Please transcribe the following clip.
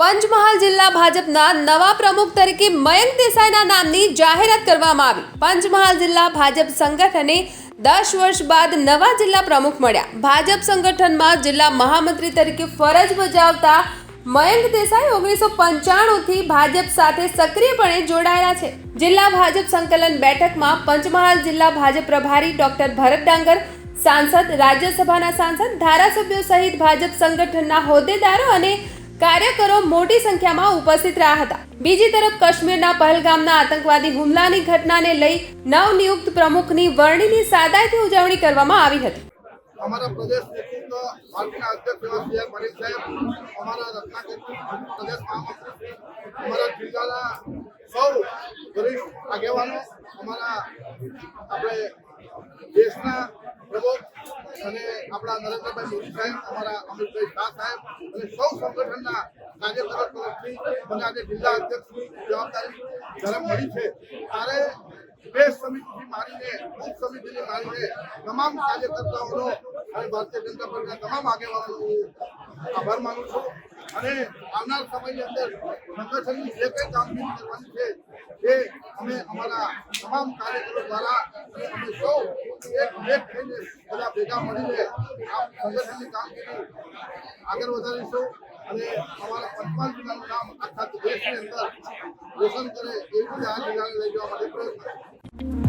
પંચમહાલ જિલ્લા ભાજપના નવા પ્રમુખ તરીકે મયંક દેસાઈના નામની જાહેરાત કરવામાં આવી. પંચમહાલ જિલ્લા ભાજપ સંગઠને દસ વર્ષ બાદ નવા જિલ્લા પ્રમુખ મળ્યા. ભાજપ સંગઠનમાં જિલ્લા મહામંત્રી તરીકે ફરજ બજાવતા મયંક દેસાઈ ઓગણીસો પંચાણુંથી ભાજપ સાથે સક્રિયપણે જોડાયેલા છે. જિલ્લા ભાજપ સંકલન બેઠકમાં પંચમહાલ જિલ્લા ભાજપ પ્રભારી ડોક્ટર ભરત ડાંગર, સાંસદ રાજ્યસભાના સાંસદ, ધારાસભ્યો સહિત ભાજપ સંગઠનના હોદ્દેદારો અને કાર્યકરો મોટી સંખ્યામાં ઉપસ્થિત રહ્યા હતા. બીજી તરફ કાશ્મીરના પહલગામના આતંકવાદી હુમલાની ઘટનાને લઈ નવનિયુક્ત પ્રમુખની વરણીની સાદાઈથી ઉજવણી કરવામાં આવી હતી. અમારા પ્રદેશ નેતૃત્વ પાર્ટીના અધ્યક્ષ એવા સી આર સાહેબ, અમારા રત્નાકર પ્રદેશ મહામંત્રી અમારા જિલ્લાના સૌ વરિષ્ઠ આગેવાનો, અમારા આપણે દેશના પ્રમુખ અને આપણા નરેન્દ્રભાઈ મોદી સાહેબ, અમારા અમિતભાઈ શાહ સાહેબ અને સૌ સંગઠનના કાર્યકરો તરફથી મને આજે જિલ્લા અધ્યક્ષની જવાબદારી ધરમ મળી છે, ત્યારે દેશ સમિતિથી મારીને બુથ સમિતિથી મારીને તમામ કાર્યકર્તાઓનો અને ભારતીય જનતા પાર્ટીના તમામ આગેવાનોનો હું આભાર માનું છું. અને આવનાર સમયની અંદર સંગઠનની જે કંઈ કામગીરી કરવાની છે એ અમે અમારા તમામ કાર્યકરો દ્વારા અમે સૌ એક એક થઈને બધા ભેગા મળીને આ સંગઠનની કામગીરી આગળ વધારીશું અને અમારા પંચમહાલ જિલ્લાનું નામ આખા દેશની અંદર રોશન કરે એવી રીતે આ જિલ્લાને લઈ જવા માટે પ્રયત્ન